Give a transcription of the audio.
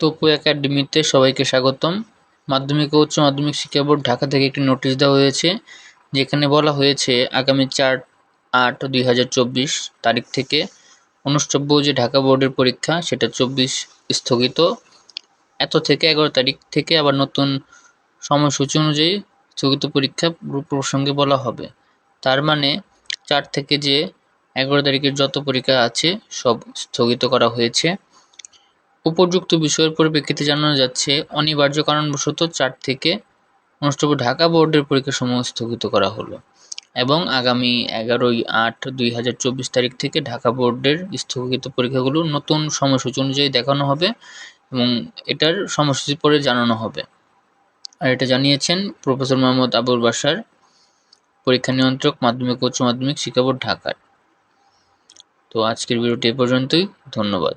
তপু একাডেমিতে সবাইকে স্বাগতম। মাধ্যমিক ও উচ্চ মাধ্যমিক শিক্ষা বোর্ড ঢাকা থেকে একটি নোটিশ দেওয়া হয়েছে, যেখানে বলা হয়েছে আগামী চার আট দুই হাজার চব্বিশ তারিখ থেকে অনুষ্ঠব্য যে ঢাকা বোর্ডের পরীক্ষা, সেটা চব্বিশ স্থগিত। এত থেকে এগারো তারিখ থেকে আবার নতুন সময়সূচি অনুযায়ী স্থগিত পরীক্ষা প্রসঙ্গে বলা হবে। তার মানে চার থেকে যে এগারো তারিখের যত পরীক্ষা আছে, সব স্থগিত করা হয়েছে। উপযুক্ত বিষয়ের পরিপ্রেক্ষিতে জানানো যাচ্ছে, অনিবার্য কারণবশত চার থেকে অনুষ্ঠিত ঢাকা বোর্ডের পরীক্ষাসমূহ স্থগিত করা হলো এবং আগামী এগারোই আট দুই হাজার চব্বিশ তারিখ থেকে ঢাকা বোর্ডের স্থগিত পরীক্ষাগুলো নতুন সময়সূচি অনুযায়ী দেখানো হবে এবং এটার সময়সূচি পরে জানানো হবে। আর এটা জানিয়েছেন প্রফেসর মোহাম্মদ আবুল বাসার পরীক্ষা নিয়ন্ত্রক, মাধ্যমিক উচ্চ মাধ্যমিক শিক্ষা বোর্ড ঢাকার। তো আজকের ভিডিওটি এ পর্যন্তই, ধন্যবাদ।